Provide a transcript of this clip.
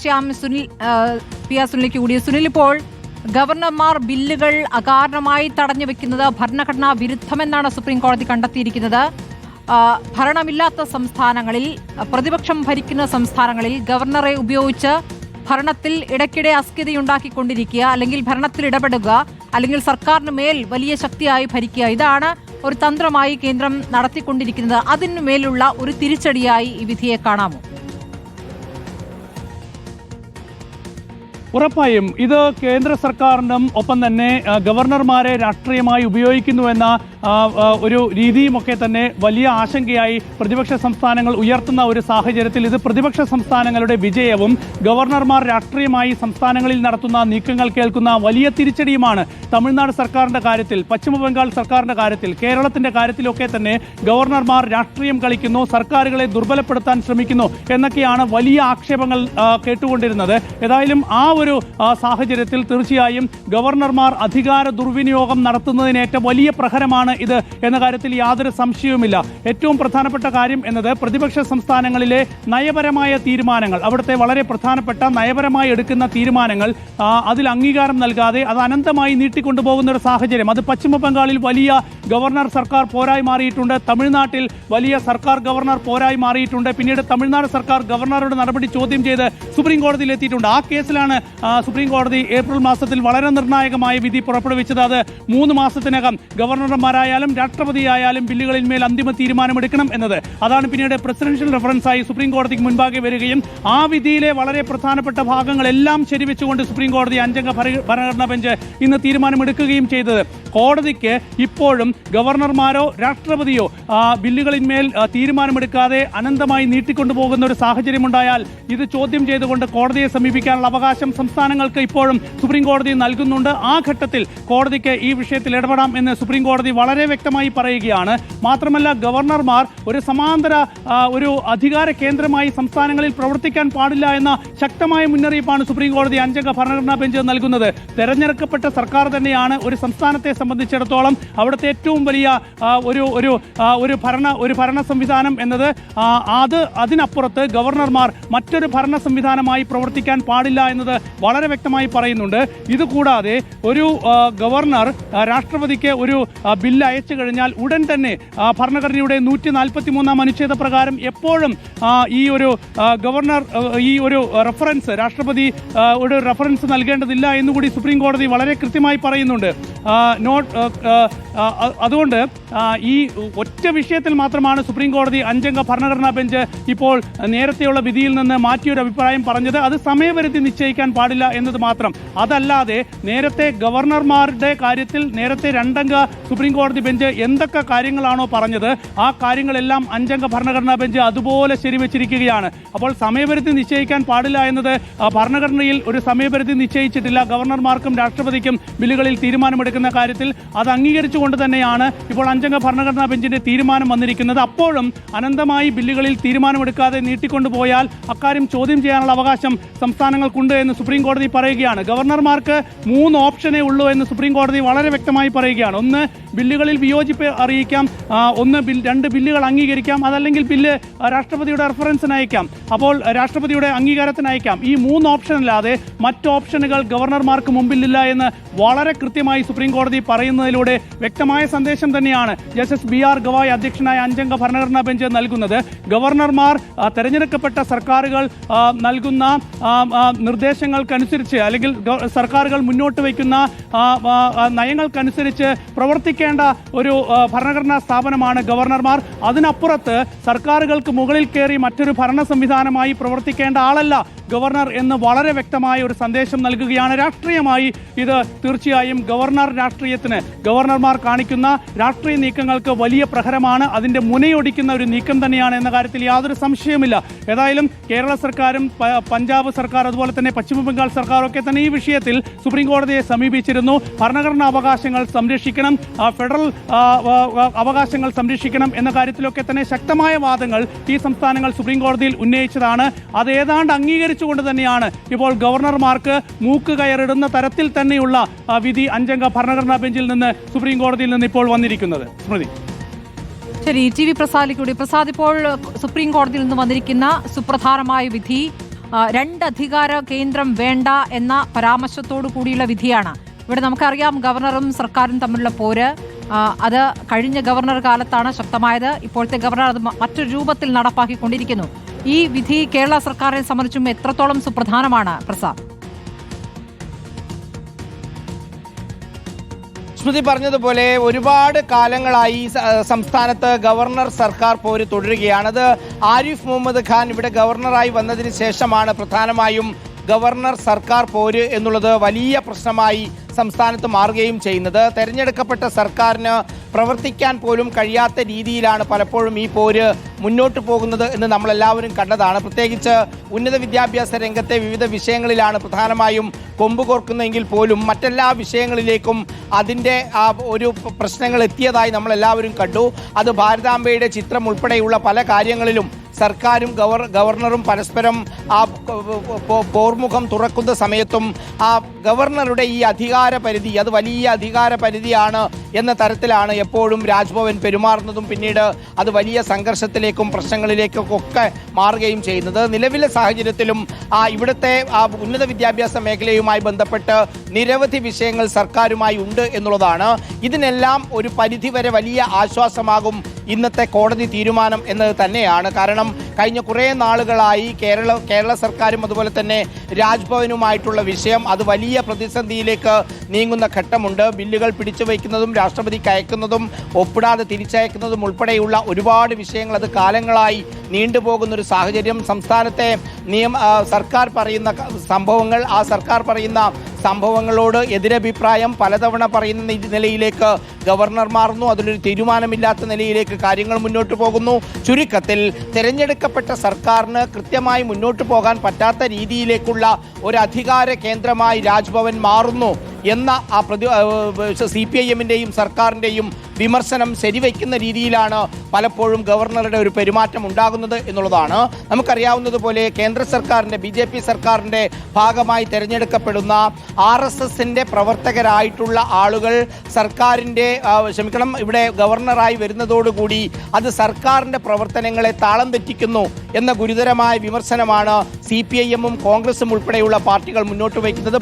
Shyam Sunil P R സുനിലേക്ക് കൂടി. സുനിൽ ഇപ്പോൾ ഗവർണർമാർ ബില്ലുകൾ അകാരണമായി തടഞ്ഞു വെക്കുന്നത് ഭരണഘടനാ വിരുദ്ധമെന്നാണ് സുപ്രീം കോടതി കണ്ടെത്തിയിരിക്കുന്നത്. ഭരണമില്ലാത്ത സംസ്ഥാനങ്ങളിൽ പ്രതിപക്ഷം ഭരിക്കുന്ന സംസ്ഥാനങ്ങളിൽ ഗവർണറെ ഉപയോഗിച്ച് ഭരണത്തിൽ ഇടയ്ക്കിടെ അസ്ഥിതയുണ്ടാക്കിക്കൊണ്ടിരിക്കുക അല്ലെങ്കിൽ ഭരണത്തിൽ ഇടപെടുക അല്ലെങ്കിൽ സർക്കാരിന് മേൽ വലിയ ശക്തിയായി ഭരിക്കുക. ഇതാണ് ഒരു തന്ത്രമായി കേന്ദ്രം നടത്തിക്കൊണ്ടിരിക്കുന്നത്. അതിനു മേലുള്ള ഒരു തിരിച്ചടിയായി ഈ വിധിയെ കാണാമോ? ഉറപ്പായും ഇത് കേന്ദ്ര സർക്കാരിനും ഒപ്പം തന്നെ ഗവർണർമാരെ രാഷ്ട്രീയമായി ഉപയോഗിക്കുന്നുവെന്ന ഒരു രീതിയുമൊക്കെ തന്നെ വലിയ ആശങ്കയായി പ്രതിപക്ഷ സംസ്ഥാനങ്ങൾ ഉയർത്തുന്ന ഒരു സാഹചര്യത്തിൽ ഇത് പ്രതിപക്ഷ സംസ്ഥാനങ്ങളുടെ വിജയവും ഗവർണർമാർ രാഷ്ട്രീയമായി സംസ്ഥാനങ്ങളിൽ നടത്തുന്ന നീക്കങ്ങൾ കേൾക്കുന്ന വലിയ തിരിച്ചടിയുമാണ് തമിഴ്നാട് സർക്കാരിന്റെ കാര്യത്തിൽ പശ്ചിമബംഗാൾ സർക്കാരിന്റെ കാര്യത്തിൽ കേരളത്തിന്റെ കാര്യത്തിലൊക്കെ തന്നെ ഗവർണർമാർ രാഷ്ട്രീയം കളിക്കുന്നു സർക്കാരുകളെ ദുർബലപ്പെടുത്താൻ ശ്രമിക്കുന്നു എന്നൊക്കെയാണ് വലിയ ആക്ഷേപങ്ങൾ കേട്ടുകൊണ്ടിരുന്നത്. ഏതായാലും ആ ഒരു സാഹചര്യത്തിൽ തീർച്ചയായും ഗവർണർമാർ അധികാര ദുർവിനിയോഗം നടത്തുന്നതിനേറ്റ വലിയ പ്രഹരമാണ് ഇത് എന്ന കാര്യത്തിൽ യാതൊരു സംശയവുമില്ല. ഏറ്റവും പ്രധാനപ്പെട്ട കാര്യം എന്നത് പ്രതിപക്ഷ സംസ്ഥാനങ്ങളിലെ നയപരമായ തീരുമാനങ്ങൾ അവിടുത്തെ വളരെ പ്രധാനപ്പെട്ട നയപരമായി എടുക്കുന്ന തീരുമാനങ്ങൾ അതിൽ അംഗീകാരം നൽകാതെ അത് അനന്തമായി നീട്ടിക്കൊണ്ടുപോകുന്ന ഒരു സാഹചര്യം. അത് പശ്ചിമ ബംഗാളിൽ വലിയ ഗവർണർ സർക്കാർ പോരായി മാറിയിട്ടുണ്ട്. തമിഴ്നാട്ടിൽ വലിയ സർക്കാർ ഗവർണർ പോരായി മാറിയിട്ടുണ്ട്. പിന്നീട് തമിഴ്നാട് സർക്കാർ ഗവർണറുടെ നടപടി ചോദ്യം ചെയ്ത് സുപ്രീം കോടതിയിൽ എത്തിയിട്ടുണ്ട്. ആ കേസിലാണ് സുപ്രീം കോടതി ഏപ്രിൽ മാസത്തിൽ വളരെ നിർണായകമായ വിധി പുറപ്പെടുവിച്ചത്. അത് മൂന്ന് മാസത്തിനകം ഗവർണർമാരായാലും രാഷ്ട്രപതിയായാലും ബില്ലുകളിൽ മേൽ അന്തിമ തീരുമാനമെടുക്കണം എന്നത്. അതാണ് പിന്നീട് പ്രസിഡൻഷ്യൽ റെഫറൻസായി സുപ്രീം കോടതിക്ക് മുൻപാകെ വരികയും ആ വിധിയിലെ വളരെ പ്രധാനപ്പെട്ട ഭാഗങ്ങളെല്ലാം ശരിവെച്ചുകൊണ്ട് സുപ്രീം കോടതി അഞ്ചംഗ ഭര- ഭരണഘടനാ ബെഞ്ച് ഇന്ന് തീരുമാനമെടുക്കുകയും ചെയ്തത്. കോടതിക്ക് ഇപ്പോഴും ഗവർണർമാരോ രാഷ്ട്രപതിയോ ബില്ലുകളിന്മേൽ തീരുമാനമെടുക്കാതെ അനന്തമായി നീട്ടിക്കൊണ്ടുപോകുന്ന ഒരു സാഹചര്യമുണ്ടായാൽ ഇത് ചോദ്യം ചെയ്തുകൊണ്ട് കോടതിയെ സമീപിക്കാനുള്ള അവകാശം സംസ്ഥാനങ്ങൾക്ക് ഇപ്പോഴും സുപ്രീം കോടതി നൽകുന്നുണ്ട്. ആ ഘട്ടത്തിൽ കോടതിക്ക് ഈ വിഷയത്തിൽ ഇടപെടാം എന്ന് സുപ്രീം കോടതി വളരെ വ്യക്തമായി പറയുകയാണ്. മാത്രമല്ല ഗവർണർമാർ ഒരു സമാന്തര ഒരു അധികാര കേന്ദ്രമായി സംസ്ഥാനങ്ങളിൽ പ്രവർത്തിക്കാൻ പാടില്ല എന്ന ശക്തമായ മുന്നറിയിപ്പാണ് സുപ്രീം കോടതി അഞ്ചംഗ ഭരണഘടനാ ബെഞ്ച് നൽകുന്നത്. തെരഞ്ഞെടുക്കപ്പെട്ട സർക്കാർ തന്നെയാണ് ഒരു സംസ്ഥാനത്തെ സംബന്ധിച്ചിടത്തോളം അവിടുത്തെ ഏറ്റവും വലിയ ഒരു ഒരു ഒരു ഭരണ ഒരു ഭരണ സംവിധാനം എന്നത്. അത് അതിനപ്പുറത്ത് ഗവർണർമാർ മറ്റൊരു ഭരണ സംവിധാനമായി പ്രവർത്തിക്കാൻ പാടില്ല എന്നത് വളരെ വ്യക്തമായി പറയുന്നുണ്ട്. ഇതുകൂടാതെ ഒരു ഗവർണർ രാഷ്ട്രപതിക്ക് ഒരു ആ, ബില്ല് അയച്ചു കഴിഞ്ഞാൽ ഉടൻ തന്നെ ഭരണഘടനയുടെ നൂറ്റി നാൽപ്പത്തി മൂന്നാം അനുച്ഛേദ പ്രകാരം എപ്പോഴും ഈ ഒരു ഗവർണർ ഈ ഒരു റെഫറൻസ് രാഷ്ട്രപതി ഒരു റെഫറൻസ് നൽകേണ്ടതില്ല എന്നുകൂടി സുപ്രീം കോടതി വളരെ കൃത്യമായി പറയുന്നുണ്ട്. നോട്ട് അതുകൊണ്ട് ഈ ഒറ്റ വിഷയത്തിൽ മാത്രമാണ് സുപ്രീം കോടതി അഞ്ചംഗ ഭരണഘടനാ ബെഞ്ച് ഇപ്പോൾ നേരത്തെയുള്ള വിധിയിൽ നിന്ന് മാറ്റിയൊരു അഭിപ്രായം പറഞ്ഞത്. അത് സമയപരിധി നിശ്ചയിക്കാൻ പാടില്ല എന്നത് മാത്രം. അതല്ലാതെ നേരത്തെ ഗവർണർമാരുടെ കാര്യത്തിൽ നേരത്തെ രണ്ടംഗ സുപ്രീം കോടതി ബെഞ്ച് എന്തൊക്കെ കാര്യങ്ങളാണോ പറഞ്ഞത് ആ കാര്യങ്ങളെല്ലാം അഞ്ചംഗ ഭരണഘടനാ ബെഞ്ച് അതുപോലെ ശരിവെച്ചിരിക്കുകയാണ്. അപ്പോൾ സമയപരിധി നിശ്ചയിക്കാൻ പാടില്ല എന്നത് ഭരണഘടനയിൽ ഒരു സമയപരിധി നിശ്ചയിച്ചിട്ടില്ല. ഗവർണർമാർക്കും രാഷ്ട്രപതിക്കും ബില്ലുകളിൽ തീരുമാനമെടുക്കുന്ന കാര്യത്തിൽ അത് അംഗീകരിച്ചുകൊണ്ട് തന്നെയാണ് ഇപ്പോൾ അഞ്ചംഗ ഭരണഘടനാ ബെഞ്ചിന്റെ തീരുമാനം വന്നിരിക്കുന്നത്. അപ്പോഴും അനന്തമായി ബില്ലുകളിൽ തീരുമാനമെടുക്കാതെ നീട്ടിക്കൊണ്ടുപോയാൽ അക്കാര്യം ചോദ്യം ചെയ്യാനുള്ള അവകാശം സംസ്ഥാനങ്ങൾക്കുണ്ട് എന്ന് സുപ്രീം കോടതി പറയുകയാണ്. ഗവർണർമാർക്ക് മൂന്ന് ഓപ്ഷനേ ഉള്ളൂ എന്ന് സുപ്രീം കോടതി വളരെ വ്യക്തമായി പറയുകയാണ്. ഒന്ന് ബില്ലുകളിൽ വിയോജിപ്പ് അറിയിക്കാം. ഒന്ന് ബിൽ രണ്ട് ബില്ലുകൾ അംഗീകരിക്കാം. അതല്ലെങ്കിൽ ബില്ല് രാഷ്ട്രപതിയുടെ റെഫറൻസിന് അയക്കാം. അപ്പോൾ രാഷ്ട്രപതിയുടെ അംഗീകാരത്തിന് അയക്കാം. ഈ മൂന്ന് ഓപ്ഷൻ അല്ലാതെ മറ്റ് ഓപ്ഷനുകൾ ഗവർണർമാർക്ക് മുമ്പിലില്ല എന്ന് വളരെ കൃത്യമായി സുപ്രീം കോടതി പറയുന്നതിലൂടെ വ്യക്തമായ സന്ദേശം തന്നെയാണ് ജസ്റ്റിസ് ബി ആർ ഗവായ് അധ്യക്ഷനായ അഞ്ചംഗ ഭരണഘടനാ ബെഞ്ച് നൽകുന്നത്. ഗവർണർമാർ തെരഞ്ഞെടുക്കപ്പെട്ട സർക്കാരുകൾ നൽകുന്ന നിർദ്ദേശങ്ങൾക്കനുസരിച്ച് അല്ലെങ്കിൽ സർക്കാരുകൾ മുന്നോട്ട് വയ്ക്കുന്ന നയങ്ങൾക്കനുസരിച്ച് പ്രവർത്തിക്കേണ്ട ഒരു ഭരണഘടനാ സ്ഥാപനമാണ് ഗവർണർമാർ. അതിനപ്പുറത്ത് സർക്കാരുകൾക്ക് മുകളിൽ കയറി മറ്റൊരു ഭരണ സംവിധാനമായി പ്രവർത്തിക്കേണ്ട ആളല്ല ഗവർണർ എന്ന് വളരെ വ്യക്തമായ ഒരു സന്ദേശം നൽകുകയാണ്. രാഷ്ട്രീയമായി ഇത് തീർച്ചയായും ഗവർണർ രാഷ്ട്രീയത്തിന് ഗവർണർമാർ കാണിക്കുന്ന രാഷ്ട്രീയ നീക്കങ്ങൾക്ക് വലിയ പ്രഹരമാണ്. അതിന്റെ മുനയൊടിക്കുന്ന ഒരു നീക്കം തന്നെയാണ് എന്ന കാര്യത്തിൽ യാതൊരു സംശയവുമില്ല. ഏതായാലും കേരള സർക്കാരും പഞ്ചാബ് സർക്കാർ അതുപോലെ തന്നെ പശ്ചിമ ബംഗാൾ സർക്കാരൊക്കെ തന്നെ ഈ വിഷയത്തിൽ സുപ്രീം കോടതിയെ സമീപിച്ചിരുന്നു. ഭരണഘടനാ അവകാശങ്ങൾ സംരക്ഷിക്കണം ഫെഡറൽ അവകാശങ്ങൾ സംരക്ഷിക്കണം എന്ന കാര്യത്തിലൊക്കെ തന്നെ ശക്തമായ വാദങ്ങൾ ഈ സംസ്ഥാനങ്ങൾ സുപ്രീം കോടതിയിൽ ഉന്നയിച്ചതാണ്. അത് ഏതാണ്ട് അംഗീകരിച്ചുകൊണ്ട് തന്നെയാണ് ഇപ്പോൾ ഗവർണർമാർക്ക് മൂക്ക് കയറിടുന്ന തരത്തിൽ തന്നെയുള്ള വിധി അഞ്ചംഗ ഭരണഘടനാ ബെഞ്ചിൽ നിന്ന് സുപ്രീം കോടതിയിൽ നിന്ന് ഇപ്പോൾ വന്നിരിക്കുന്നത്. സ്മൃതി. ശരി ടി വി പ്രസാദിലൂടെ പ്രസാദ് ഇപ്പോൾ സുപ്രീം കോടതിയിൽ നിന്ന് വന്നിരിക്കുന്ന സുപ്രധാനമായ വിധി രണ്ട് അധികാര കേന്ദ്രം വേണ്ട എന്ന പരാമർശത്തോടു കൂടിയുള്ള വിധിയാണ്. ഇവിടെ നമുക്കറിയാം ഗവർണറും സർക്കാരും തമ്മിലുള്ള പോര്. അത് കഴിഞ്ഞ ഗവർണർ കാലത്താണ് ശക്തമായത്. ഇപ്പോഴത്തെ ഗവർണർ അത് മറ്റൊരു രൂപത്തിൽ നടപ്പാക്കിക്കൊണ്ടിരിക്കുന്നു. ഈ വിധി കേരള സർക്കാരിനെ സംബന്ധിച്ചും എത്രത്തോളം സുപ്രധാനമാണ് പ്രസാദ്? സ്മൃതി പറഞ്ഞതുപോലെ ഒരുപാട് കാലങ്ങളായി സംസ്ഥാനത്ത് ഗവർണർ സർക്കാർ പോര് തുടരുകയാണ്. അത് ആരിഫ് മുഹമ്മദ് ഖാൻ ഇവിടെ ഗവർണറായി വന്നതിന് ശേഷമാണ് പ്രധാനമായും ഗവർണർ സർക്കാർ പോര് എന്നുള്ളത് വലിയ പ്രശ്നമായി സംസ്ഥാനത്ത് മാറുകയും ചെയ്യുന്നത്. തെരഞ്ഞെടുക്കപ്പെട്ട സർക്കാരിന് പ്രവർത്തിക്കാൻ പോലും കഴിയാത്ത രീതിയിലാണ് പലപ്പോഴും ഈ പോര് മുന്നോട്ട് പോകുന്നത് എന്ന് നമ്മളെല്ലാവരും കണ്ടതാണ്. പ്രത്യേകിച്ച് ഉന്നത വിദ്യാഭ്യാസ രംഗത്തെ വിവിധ വിഷയങ്ങളിലാണ് പ്രധാനമായും കൊമ്പ് കോർക്കുന്നതെങ്കിൽ പോലും മറ്റെല്ലാ വിഷയങ്ങളിലേക്കും അതിന്റെ ഒരു പ്രശ്നങ്ങൾ എത്തിയതായി നമ്മളെല്ലാവരും കണ്ടു. അത് ഭാരതാംബയുടെ ചിത്രം ഉൾപ്പെടെയുള്ള പല കാര്യങ്ങളിലും സർക്കാരും ഗവർ ഗവർണറും പരസ്പരം ആ പോർമുഖം തുറക്കുന്ന സമയത്തും ആ ഗവർണറുടെ ഈ അധികാര പരിധി അത് വലിയ അധികാര പരിധിയാണ് എന്ന തരത്തിലാണ് എപ്പോഴും രാജ്ഭവൻ പെരുമാറുന്നതും പിന്നീട് അത് വലിയ സംഘർഷത്തിലേക്കും പ്രശ്നങ്ങളിലേക്കും ഒക്കെ മാറുകയും ചെയ്യുന്നത്. നിലവിലെ സാഹചര്യത്തിലും ആ ഇവിടുത്തെ ആ ഉന്നത വിദ്യാഭ്യാസ മേഖലയുമായി ബന്ധപ്പെട്ട് നിരവധി വിഷയങ്ങൾ സർക്കാരുമായി ഉണ്ട് എന്നുള്ളതാണ്. ഇതിനെല്ലാം ഒരു പരിധിവരെ വലിയ ആശ്വാസമാകും ഇന്നത്തെ കോടതി തീരുമാനം എന്നത് തന്നെയാണ്. കാരണം കഴിഞ്ഞ കുറേ നാളുകളായി കേരള കേരള സർക്കാരും അതുപോലെ തന്നെ രാജ്ഭവനുമായിട്ടുള്ള വിഷയം അത് വലിയ പ്രതിസന്ധിയിലേക്ക് നീങ്ങുന്ന ഘട്ടമുണ്ട്. ബില്ലുകൾ പിടിച്ചു വയ്ക്കുന്നതും രാഷ്ട്രപതിക്ക് അയക്കുന്നതും ഒപ്പിടാതെ തിരിച്ചയക്കുന്നതും ഉൾപ്പെടെയുള്ള ഒരുപാട് വിഷയങ്ങൾ അത് കാലങ്ങളായി നീണ്ടുപോകുന്ന ഒരു സാഹചര്യം. സംസ്ഥാനത്തെ നിയമ സർക്കാർ പറയുന്ന സംഭവങ്ങൾ ആ സർക്കാർ പറയുന്ന സംഭവങ്ങളോട് എതിരഭിപ്രായം പലതവണ പറയുന്ന നിലയിലേക്ക് ഗവർണർ മാറുന്നു. അതിലൊരു തീരുമാനമില്ലാത്ത നിലയിലേക്ക് കാര്യങ്ങൾ മുന്നോട്ട് പോകുന്നു. ചുരുക്കത്തിൽ തിരഞ്ഞെടുക്കപ്പെട്ട സർക്കാരിന് കൃത്യമായി മുന്നോട്ട് പോകാൻ പറ്റാത്ത രീതിയിലേക്കുള്ള ഒരു അധികാര കേന്ദ്രമായി രാജ്ഭവൻ മാറുന്നു. എന്ന ആ പ്രതി സി പി ഐ എമ്മിന്റെയും സർക്കാരിന്റെയും വിമർശനം ശരിവയ്ക്കുന്ന രീതിയിലാണ് പലപ്പോഴും ഗവർണറുടെ ഒരു പെരുമാറ്റം ഉണ്ടാകുന്നത് എന്നുള്ളതാണ്. നമുക്കറിയാവുന്നതുപോലെ കേന്ദ്ര സർക്കാരിന്റെ ബി ജെ പി സർക്കാരിന്റെ ഭാഗമായി തിരഞ്ഞെടുക്കപ്പെടുന്ന ആർ എസ് എസിന്റെ പ്രവർത്തകരായിട്ടുള്ള ആളുകൾ സർക്കാരിന്റെ ക്ഷമിക്കണം ഇവിടെ ഗവർണറായി വരുന്നതോടുകൂടി അത് സർക്കാരിന്റെ പ്രവർത്തനങ്ങളെ താളം തെറ്റിക്കുന്നു എന്ന ഗുരുതരമായ വിമർശനമാണ് സി പി ഐ എമ്മും കോൺഗ്രസും ഉൾപ്പെടെയുള്ള പാർട്ടികൾ മുന്നോട്ട് വയ്ക്കുന്നത്.